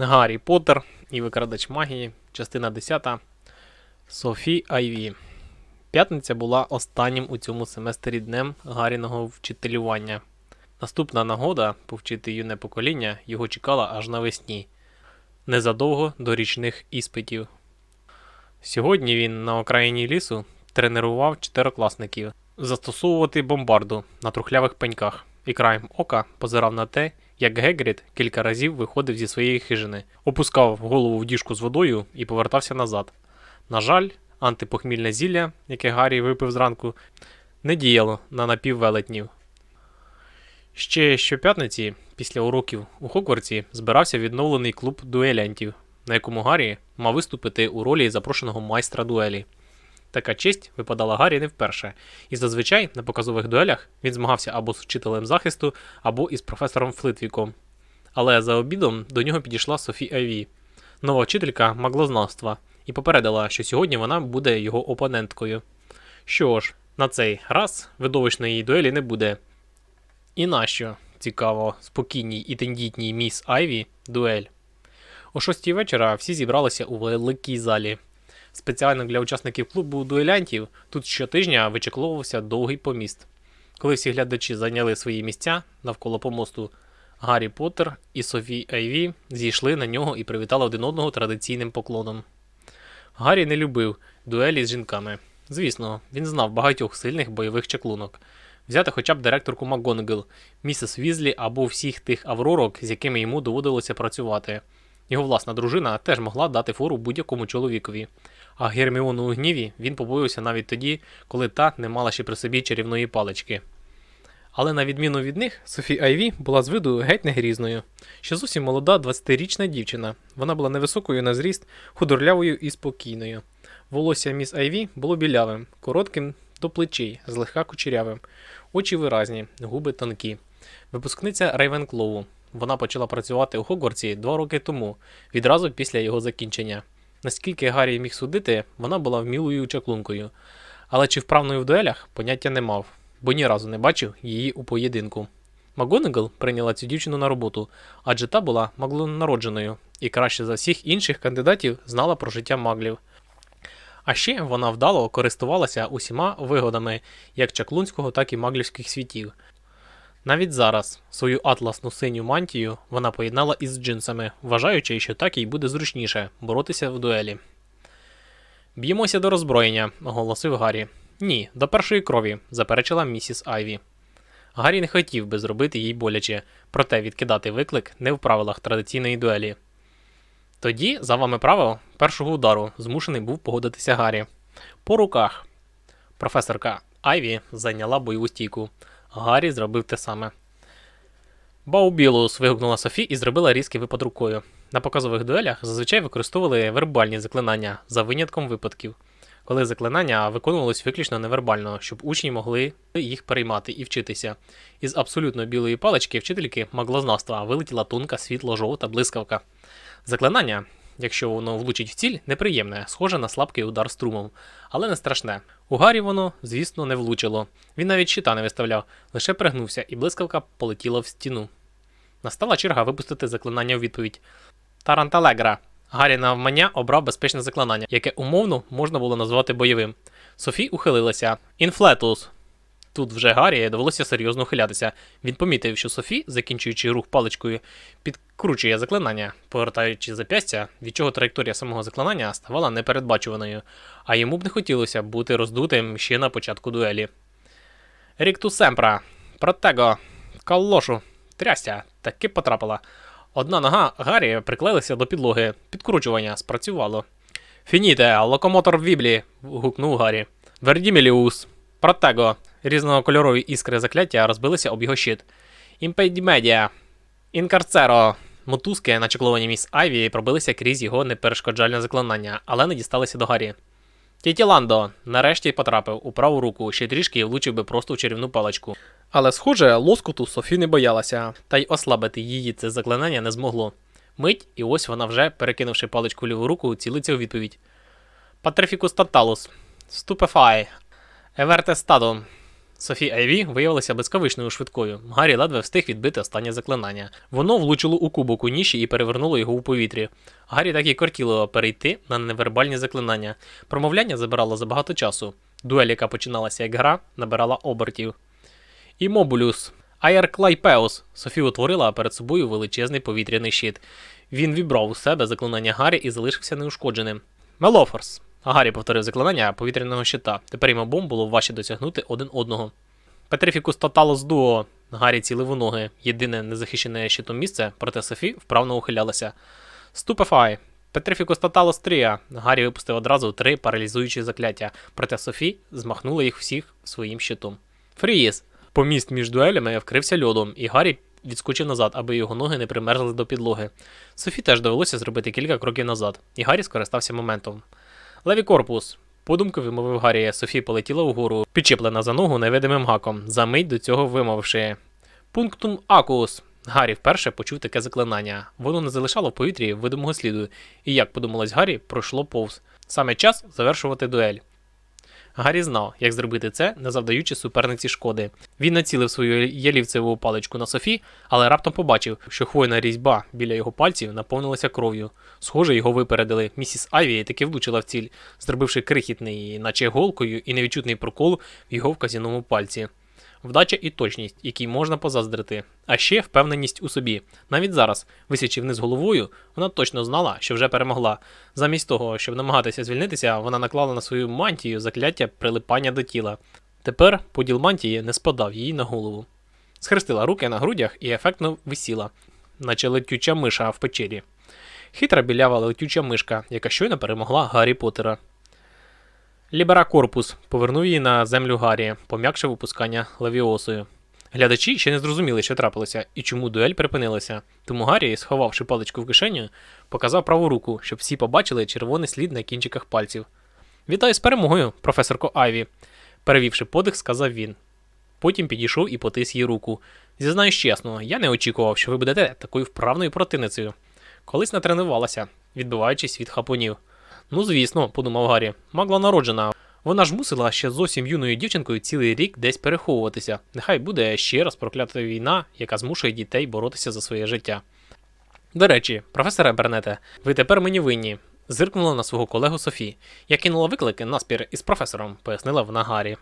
Гаррі Поттер і викрадач магії, частина 10. Софі Айві. П'ятниця була останнім у цьому семестрі днем Гарріного вчителювання. Наступна нагода повчити юне покоління його чекала аж навесні, незадовго до річних іспитів. Сьогодні він на окраїні лісу тренував чотирокласників застосовувати бомбарду на трухлявих пеньках і краєм ока позирав на те, як Гегрід кілька разів виходив зі своєї хижини, опускав голову в діжку з водою і повертався назад. На жаль, антипохмільне зілля, яке Гаррі випив зранку, не діяло на напіввелетнів. Ще щоп'ятниці, після уроків у Хогвартсі, збирався відновлений клуб дуелянтів, на якому Гаррі мав виступити у ролі запрошеного майстра дуелі. Така честь випадала Гаррі не вперше, і зазвичай на показових дуелях він змагався або з вчителем захисту, або із професором Флитвіком. Але за обідом до нього підійшла Софі Айві, нова вчителька маглознавства, і попередила, що сьогодні вона буде його опоненткою. Що ж, на цей раз видовищної дуелі не буде. І нащо, цікаво, спокійній і тендітній міс Айві дуель. О шостій вечора всі зібралися у великій залі. Спеціально для учасників клубу дуелянтів тут щотижня вичекловувався довгий поміст. Коли всі глядачі зайняли свої місця навколо помосту, Гаррі Поттер і Софі Айві зійшли на нього і привітали один одного традиційним поклоном. Гаррі не любив дуелі з жінками. Звісно, він знав багатьох сильних бойових чаклунок. Взяти хоча б директорку МакГонагал, місіс Візлі або всіх тих авророк, з якими йому доводилося працювати. Його власна дружина теж могла дати фору будь-якому чоловікові. А Герміону у гніві він побоювався навіть тоді, коли та не мала ще при собі чарівної палички. Але на відміну від них, Софі Айві була з виду геть не грізною. Ще зовсім молода 20-річна дівчина. Вона була невисокою на зріст, худорлявою і спокійною. Волосся міс Айві було білявим, коротким до плечей, злегка кучерявим, очі виразні, губи тонкі. Випускниця Рейвенклоу. Вона почала працювати у Хогвартсі два роки тому, відразу після його закінчення. Наскільки Гаррі міг судити, вона була вмілою чаклункою, але чи вправною в дуелях поняття не мав, бо ні разу не бачив її у поєдинку. Макгонагал прийняла цю дівчину на роботу, адже та була маглонародженою і краще за всіх інших кандидатів знала про життя маглів. А ще вона вдало користувалася усіма вигодами як чаклунського, так і маглівських світів. Навіть зараз свою атласну синю мантію вона поєднала із джинсами, вважаючи, що так їй буде зручніше боротися в дуелі. Б'ємося до роззброєння, оголосив Гаррі. Ні, до першої крові, заперечила місіс Айві. Гаррі не хотів би зробити їй боляче, проте відкидати виклик не в правилах традиційної дуелі. Тоді, за вами правил, першого удару змушений був погодитися Гаррі. По руках. Професорка Айві зайняла бойову стійку. Гаррі зробив те саме. Баубілус. вигукнула Софі і зробила різкий випад рукою. На показових дуелях зазвичай використовували вербальні заклинання за винятком випадків, коли заклинання виконувалось виключно невербально, щоб учні могли їх переймати і вчитися. Із абсолютно білої палички вчительки маглознавства вилетіла тонка світло-жовта блискавка. Заклинання, якщо воно влучить в ціль, неприємне, схоже на слабкий удар струмом, але не страшне. У Гаррі воно, звісно, не влучило. Він навіть щита не виставляв, лише пригнувся, і блискавка полетіла в стіну. Настала черга випустити заклинання у відповідь. Таранталегра. Гаррі навмання обрав безпечне заклинання, яке умовно можна було назвати бойовим. Софі ухилилася. Інфлетус. Тут вже Гаррі довелося серйозно ухилятися. Він помітив, що Софі, закінчуючи рух паличкою, підкручує заклинання, повертаючи зап'ястя, від чого траєкторія самого заклинання ставала непередбачуваною, а йому б не хотілося бути роздутим ще на початку дуелі. Рікту Семпра, Протего, Каллошу, трястя, таки потрапила. Одна нога Гаррі приклеїлася до підлоги. Підкручування спрацювало. Фініте, локомотор в Віблі. гукнув Гаррі. Вердіміліус. Протего. Різнокольорові іскри закляття розбилися об його щит. Імпейдімедіа. Інкарцеро. Мотузки, начекловані міс Айві, пробилися крізь його неперешкоджальне заклинання, але не дісталися до Гаррі. Тітіландо нарешті потрапив у праву руку, ще трішки влучив би просто в чарівну паличку. Але, схоже, лоскуту Софі не боялася, та й ослабити її це заклинання не змогло. Мить, і ось вона вже, перекинувши паличку ліву руку, цілиться у відповідь. Патрифікус Танталус. Ступефай. Еверте стадо. Софі Айві виявилася блискавичною швидкою. Гаррі ледве встиг відбити останнє заклинання. Воно влучило у кубок у ніші і перевернуло його у повітрі. Гаррі так і кортіло перейти на невербальні заклинання. Промовляння забирало забагато часу. Дуель, яка починалася як гра, набирала обертів. І Мобулюс. Айр Клайпеус. Софі утворила перед собою величезний повітряний щит. Він вібрав у себе заклинання Гаррі і залишився неушкодженим. Мелофорс. Гаррі повторив заклинання повітряного щита. Тепер йому обом було важче досягнути один одного. Петрифікус Тоталос Дуо. Гаррі цілив у ноги. Єдине незахищене щитом місце, проте Софі вправно ухилялася. Ступефай. Петрифікус Тоталос Трія. Гаррі випустив одразу три паралізуючі закляття, проте Софі змахнула їх всіх своїм щитом. Фріїз. Поміст між дуелями вкрився льодом, і Гаррі відскочив назад, аби його ноги не примерзли до підлоги. Софі теж довелося зробити кілька кроків назад, і Гаррі скористався моментом. Леві корпус. Подумки вимовив Гаррі, Софі полетіла вгору, підчеплена за ногу невидимим гаком, за мить до цього вимовивши. Пунктум акус. Гаррі вперше почув таке заклинання. Воно не залишало в повітрі видимого сліду, і, як подумалось Гаррі, пройшло повз. Саме час завершувати дуель. Гаррі знав, як зробити це, не завдаючи суперниці шкоди. Він націлив свою ялівцеву паличку на Софі, але раптом побачив, що хвойна різьба біля його пальців наповнилася кров'ю. Схоже, його випередили. Місіс Айві таки влучила в ціль, зробивши крихітний, наче голкою, і невідчутний прокол в його вказівному пальці. Вдача і точність, якій можна позаздрити, а ще впевненість у собі. Навіть зараз, висячи вниз головою, вона точно знала, що вже перемогла. Замість того, щоб намагатися звільнитися, вона наклала на свою мантію закляття прилипання до тіла. Тепер поділ мантії не спадав їй на голову. Схрестила руки на грудях і ефектно висіла, наче летюча миша в печері. Хитра білява летюча мишка, яка щойно перемогла Гаррі Поттера. Лібера корпус повернув її на землю Гаррі, пом'якшив випускання лавіосою. Глядачі ще не зрозуміли, що трапилося і чому дуель припинилася. Тому Гаррі, сховавши паличку в кишеню, показав праву руку, щоб всі побачили червоний слід на кінчиках пальців. Вітаю з перемогою, професорко Айві, перевівши подих, сказав він. Потім підійшов і потис їй руку. Зізнаюсь чесно, я не очікував, що ви будете такою вправною противницею. Колись натренувалася, відбиваючись від хапунів. Ну, звісно, подумав Гаррі, магла народжена. Вона ж мусила ще зовсім юною дівчинкою цілий рік десь переховуватися. Нехай буде ще раз проклята війна, яка змушує дітей боротися за своє життя. До речі, професоре Бернете, ви тепер мені винні. Зиркнула на свого колегу Софі. Я кинула виклики наспір із професором, пояснила вона Гаррі.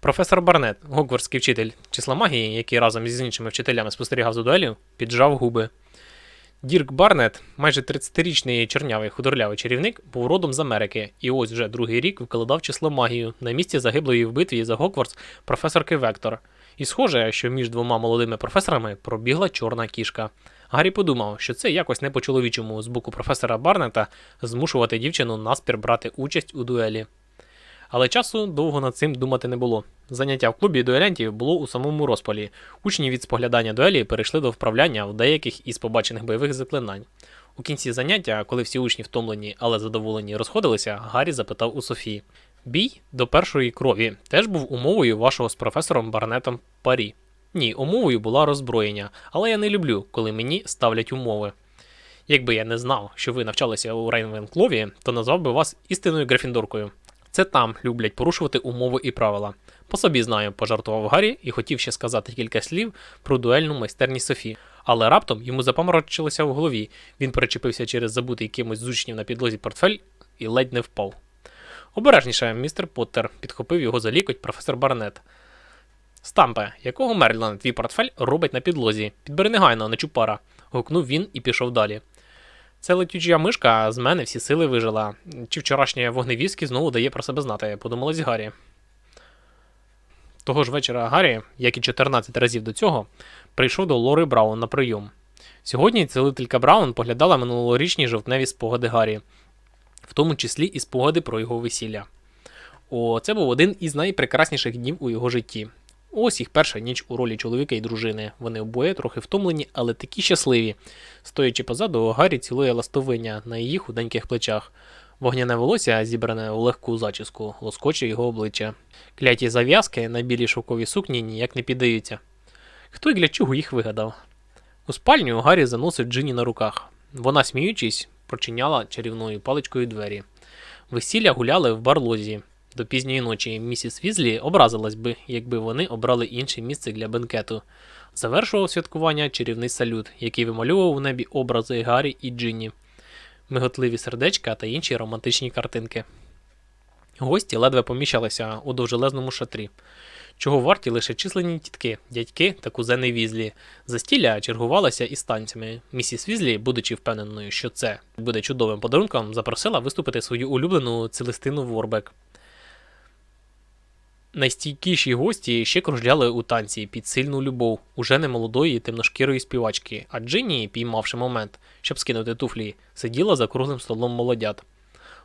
Професор Барнет, гогвардський вчитель числа магії, який разом із іншими вчителями спостерігав за дуелю, піджав губи. Дірк Барнет, майже 30-річний чорнявий худорлявий чарівник, був родом з Америки, і ось вже другий рік викладав число магію на місці загиблої в битві за Гоквардс професорки Вектор. І схоже, що між двома молодими професорами пробігла чорна кішка. Гаррі подумав, що це якось не по-чоловічому з боку професора Барнета змушувати дівчину наспір брати участь у дуелі. Але часу довго над цим думати не було. Заняття в клубі дуелянтів було у самому розпалі. Учні від споглядання дуелі перейшли до вправляння в деяких із побачених бойових заклинань. У кінці заняття, коли всі учні втомлені, але задоволені розходилися, Гаррі запитав у Софії: Бій до першої крові теж був умовою вашого з професором Барнетом парі. Ні, умовою була роззброєння, але я не люблю, коли мені ставлять умови. Якби я не знав, що ви навчалися у Рейнвенклові, то назвав би вас істинною грифіндоркою. Це там люблять порушувати умови і правила. По собі знаю, пожартував Гаррі і хотів ще сказати кілька слів про дуельну майстерність Софі. Але раптом йому запаморочилося в голові. Він перечепився через забутий кимось з учнів на підлозі портфель і ледь не впав. Обережніше, містер Поттер, підхопив його за лікоть професор Барнет. Стампе, якого Мерліна твій портфель робить на підлозі? Підбери негайно, не чупара. гукнув він і пішов далі. Це летюча мишка з мене всі сили вижила. Чи вчорашнє вогневіски знову дає про себе знати, подумалось Гаррі. Того ж вечора Гаррі, як і 14 разів до цього, прийшов до Лори Браун на прийом. Сьогодні цілителька Браун поглядала минулорічні жовтневі спогади Гаррі, в тому числі і спогади про його весілля. О, це був один із найпрекрасніших днів у його житті. Ось їх перша ніч у ролі чоловіка і дружини. Вони обоє трохи втомлені, але такі щасливі. Стоячи позаду, Гаррі цілує ластовиня на її худеньких плечах. Вогняне волосся, зібране у легку зачіску, лоскоче його обличчя. Кляті зав'язки на білій шовковій сукні ніяк не піддаються. Хто і для чого їх вигадав? У спальню Гаррі заносив Джині на руках. Вона, сміючись, прочиняла чарівною паличкою двері. Весілля гуляли в барлозі. До пізньої ночі місіс Візлі образилась би, якби вони обрали інше місце для бенкету. Завершував святкування чарівний салют, який вимальовував у небі образи Гаррі і Джинні, миготливі сердечка та інші романтичні картинки. Гості ледве поміщалися у довжелезному шатрі, чого варті лише численні тітки, дядьки та кузени Візлі. Застілля чергувалося із танцями. Місіс Візлі, будучи впевненою, що це буде чудовим подарунком, запросила виступити свою улюблену Целестину Ворбек. Найстійкіші гості ще кружляли у танці під сильну любов уже не молодої темношкірої співачки, а Джинні, піймавши момент, щоб скинути туфлі, сиділа за круглим столом молодят.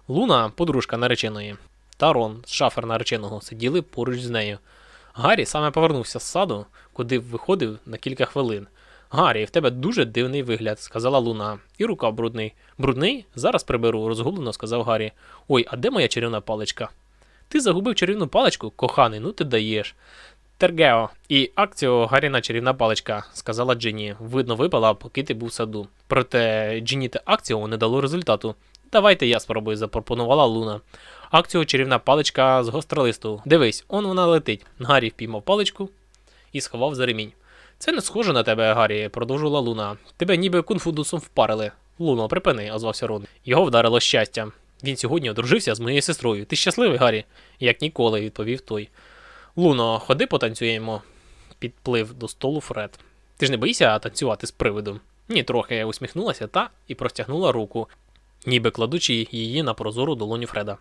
Луна, подружка нареченої, та Рон, шафер нареченого, сиділи поруч з нею. Гаррі саме повернувся з саду, куди виходив на кілька хвилин. Гаррі, в тебе дуже дивний вигляд, сказала Луна. І рука брудний. Брудний? Зараз приберу, розгублено сказав Гаррі. Ой, а де моя чарівна паличка? Ти загубив чарівну паличку, коханий, ну ти даєш. Тергео, і акціо Гаріна чарівна паличка, сказала Джинні. Видно, випала, поки ти був в саду. Проте Джинні та акціо не дало результату. Давайте я спробую, запропонувала Луна. Акціо чарівна паличка з гостролисту. Дивись, он вона летить. Гаррі впіймав паличку і сховав за ремінь. Це не схоже на тебе, Гаррі, продовжувала Луна. Тебе ніби кунфудусом впарили. Луно, припини, озвався Рон. Його вдарило щастя. Він сьогодні одружився з моєю сестрою. Ти щасливий, Гаррі? Як ніколи, відповів той. Луно, ходи потанцюємо, підплив до столу Фред. Ти ж не боїшся танцювати з привидом? Ні, трохи усміхнулася та і простягнула руку, ніби кладучи її на прозору долоню Фреда.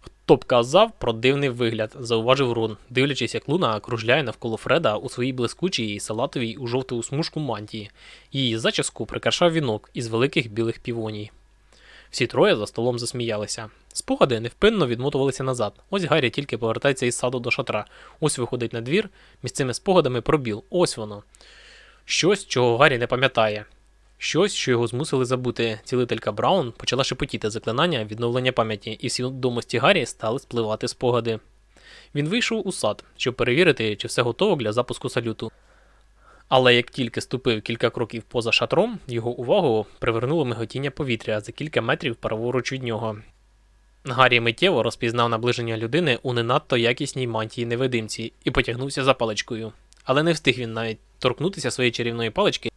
Хто б казав про дивний вигляд, зауважив Рун, дивлячись, як Луна кружляє навколо Фреда у своїй блискучій салатовій у жовту смужку мантії. Її зачіску прикрашав вінок із великих білих півоній. Всі троє за столом засміялися. Спогади невпинно відмотувалися назад. Ось Гаррі тільки повертається із саду до шатра. Ось виходить на двір, між цими спогадами пробіл. Ось воно. Щось, чого Гаррі не пам'ятає. Щось, що його змусили забути. Цілителька Браун почала шепотіти заклинання відновлення пам'яті, і в свідомості Гаррі стали спливати спогади. Він вийшов у сад, щоб перевірити, чи все готово для запуску салюту. Але як тільки ступив кілька кроків поза шатром, його увагу привернуло миготіння повітря за кілька метрів праворуч від нього. Гаррі миттєво розпізнав наближення людини у не надто якісній мантії невидимці і потягнувся за паличкою. Але не встиг він навіть торкнутися своєї чарівної палички,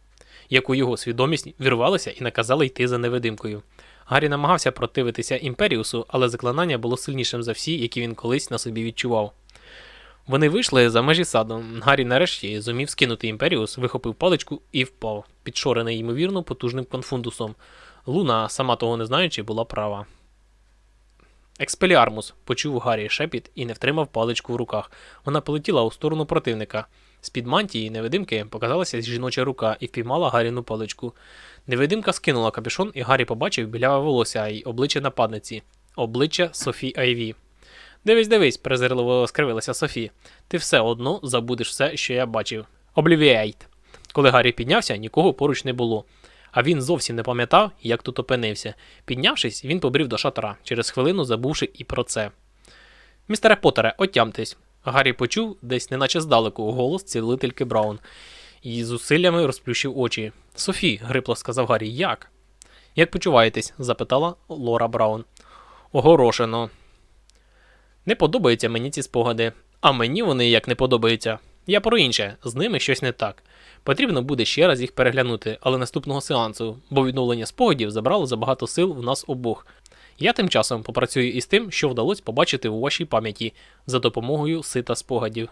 як у його свідомість вірвалося і наказали йти за невидимкою. Гаррі намагався противитися імперіусу, але заклинання було сильнішим за всі, які він колись на собі відчував. Вони вийшли за межі саду. Гаррі нарешті зумів скинути імперіус, вихопив паличку і впав, підшорений ймовірно потужним конфундусом. Луна, сама того не знаючи, була права. Експеліармус почув Гаррі шепіт і не втримав паличку в руках. Вона полетіла у сторону противника. З-під мантії невидимки показалася жіноча рука і впіймала Гарріну паличку. Невидимка скинула капюшон, і Гаррі побачив біляве волосся й обличчя нападниці. Обличчя Софі Айві. Дивись, дивись, презирливо скривилася Софі. Ти все одно забудеш все, що я бачив. Облівіейт. Коли Гаррі піднявся, нікого поруч не було. А він зовсім не пам'ятав, як тут опинився. Піднявшись, він побрів до шатра, через хвилину забувши і про це. Містере Потере, отямтесь. Гаррі почув, десь неначе здалеку, голос цілительки Браун і зусиллями розплющив очі. Софі, грипло сказав Гаррі, як? Як почуваєтесь? запитала Лора Браун. Огорошено. Не подобаються мені ці спогади, а мені вони як не подобаються. Я про інше, з ними щось не так. Потрібно буде ще раз їх переглянути, але наступного сеансу, бо відновлення спогадів забрало забагато сил в нас обох. Я тим часом попрацюю із тим, що вдалося побачити у вашій пам'яті за допомогою сита спогадів.